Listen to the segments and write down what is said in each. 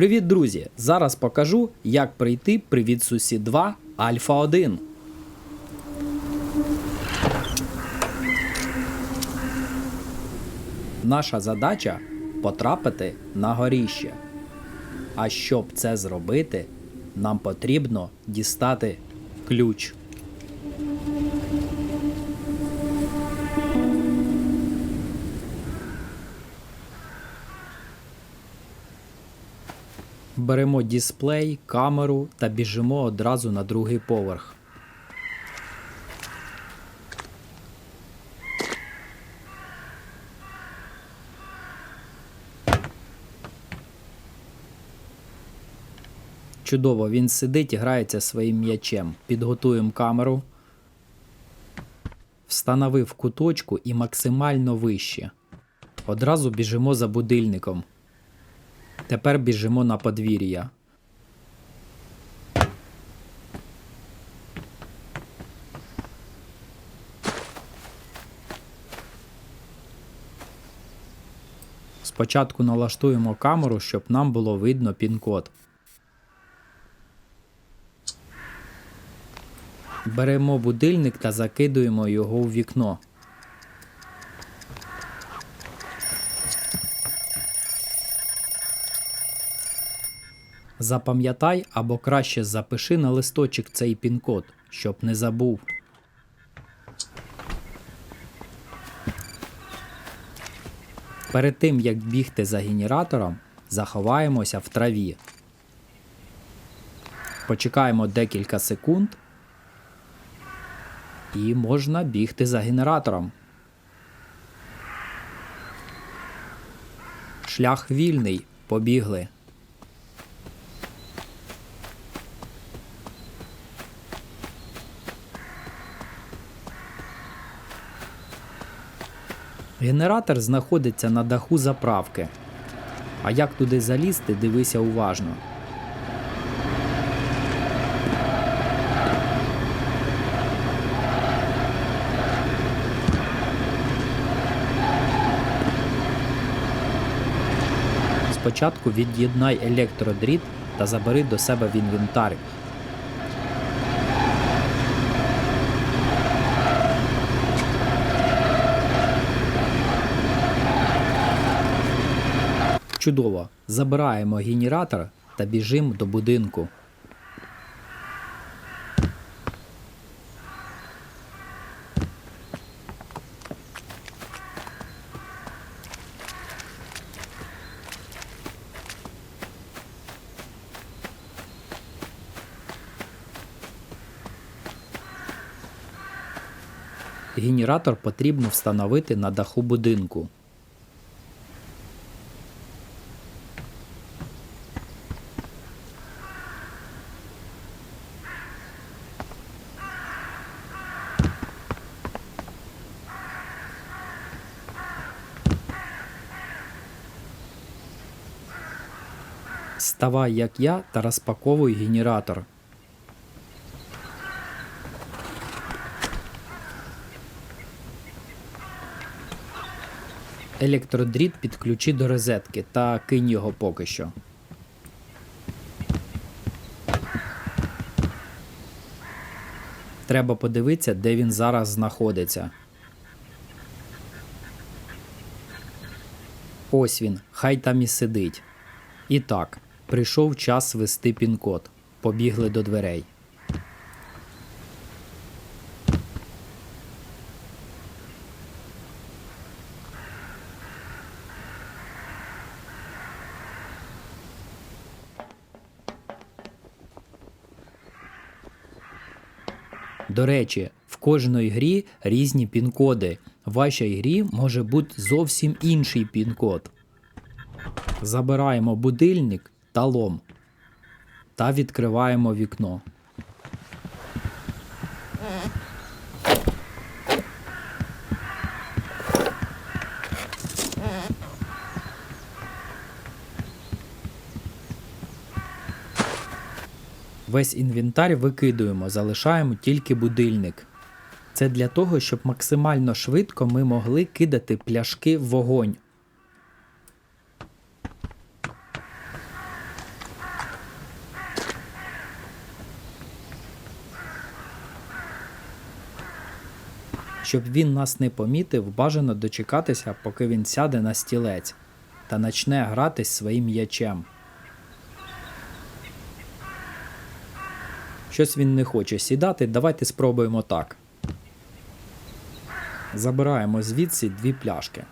Привіт, друзі! Зараз покажу, як прийти Привіт Сусід 2 Альфа 1. Наша задача потрапити на горіще. А щоб це зробити, нам потрібно дістати ключ. Беремо дисплей, камеру та біжимо одразу на другий поверх. Чудово, він сидить і грається своїм м'ячем. Підготуємо камеру. Встановив куточку і максимально вище. Одразу біжимо за будильником. Тепер біжимо на подвір'я. Спочатку налаштуємо камеру, щоб нам було видно пін-код. Беремо будильник та закидуємо його у вікно. Запам'ятай або краще запиши на листочок цей пін-код, щоб не забув. Перед тим як бігти за генератором, заховаємося в траві. Почекаємо декілька секунд і можна бігти за генератором. Шлях вільний. Побігли. Генератор знаходиться на даху заправки. А як туди залізти, дивися уважно. Спочатку від'єднай електродріт та забери до себе в інвентар. Чудово! Забираємо генератор та біжимо до будинку. Генератор потрібно встановити на даху будинку. Ставай як я та розпаковуй генератор. Електродріт підключи до розетки та кинь його поки що. Треба подивитися, де він зараз знаходиться. Ось він, хай там і сидить. І так, прийшов час ввести пін-код. Побігли до дверей. До речі, в кожної грі різні пін-коди. В вашій грі може бути зовсім інший пін-код. Забираємо будильник та лом та відкриваємо вікно. Весь інвентар викидуємо, залишаємо тільки будильник. Це для того, щоб максимально швидко ми могли кидати пляшки в вогонь. Щоб він нас не помітив, бажано дочекатися, поки він сяде на стілець та почне гратись своїм м'ячем. Щось він не хоче сідати, давайте спробуємо так. Забираємо звідси дві пляшки.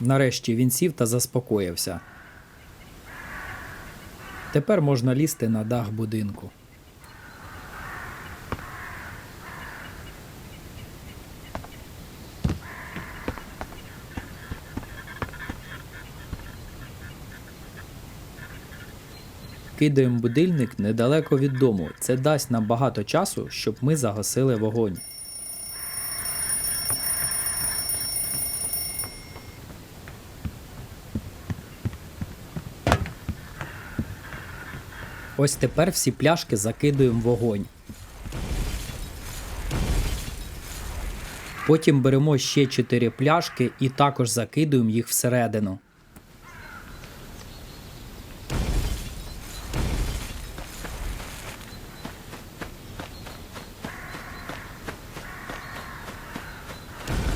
Нарешті він сів та заспокоївся. Тепер можна лізти на дах будинку. Кидаємо будильник недалеко від дому. Це дасть нам багато часу, щоб ми загасили вогонь. Ось тепер всі пляшки закидуємо в вогонь. Потім беремо ще 4 пляшки і також закидуємо їх всередину.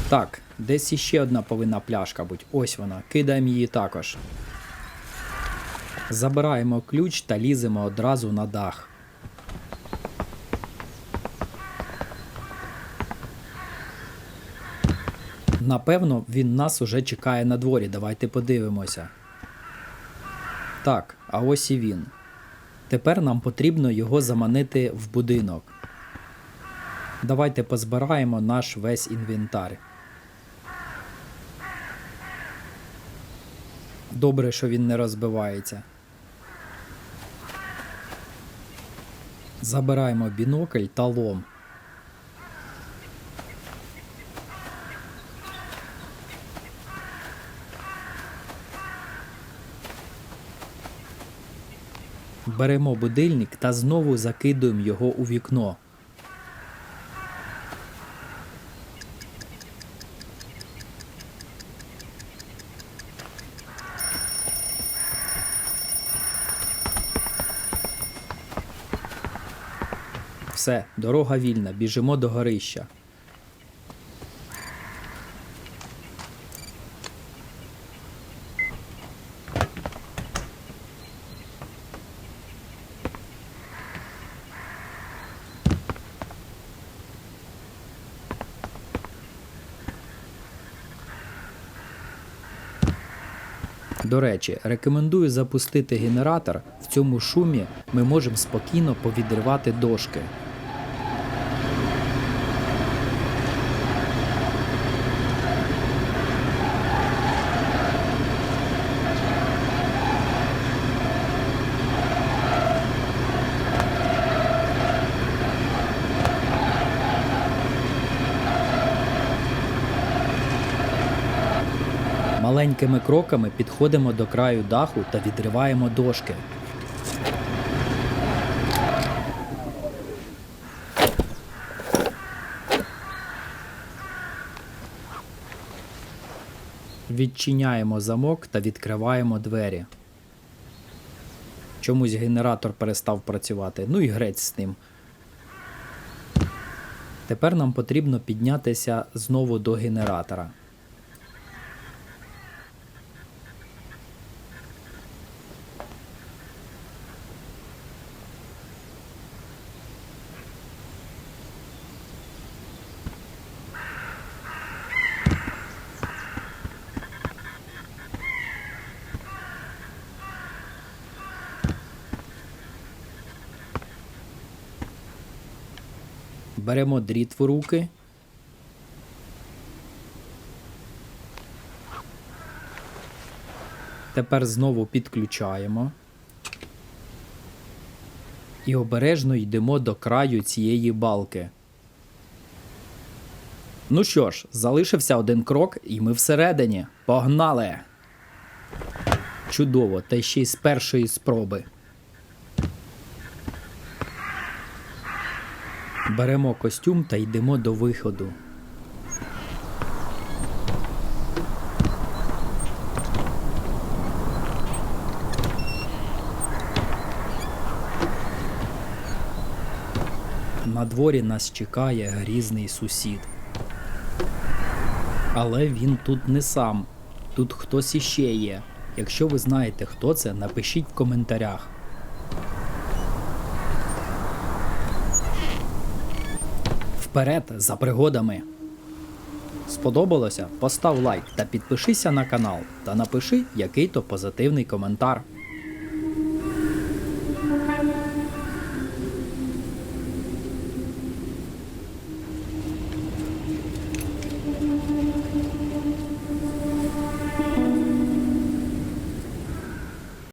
Так, десь іще одна повинна пляшка бути. Ось вона. Кидаємо її також. Забираємо ключ та ліземо одразу на дах. Напевно, він нас уже чекає на дворі. Давайте подивимося. Так, а ось і він. Тепер нам потрібно його заманити в будинок. Давайте позбираємо наш весь інвентар. Добре, що він не розбивається. Забираємо бінокль та лом. Беремо будильник та знову закидуємо його у вікно. Все, дорога вільна, біжимо до горища. До речі, рекомендую запустити генератор. В цьому шумі ми можемо спокійно повідривати дошки. Маленькими кроками підходимо до краю даху та відриваємо дошки. Відчиняємо замок та відкриваємо двері. Чомусь генератор перестав працювати. Ну і грець з ним. Тепер нам потрібно піднятися знову до генератора. Беремо дріт в руки. Тепер знову підключаємо. І обережно йдемо до краю цієї балки. Ну що ж, залишився один крок, і ми всередині. Погнали! Чудово, та ще й з першої спроби. Беремо костюм та йдемо до виходу. На дворі нас чекає грізний сусід. Але він тут не сам. Тут хтось іще є. Якщо ви знаєте, хто це, напишіть в коментарях. Вперед за пригодами! Сподобалося? Постав лайк та підпишися на канал та напиши який то позитивний коментар.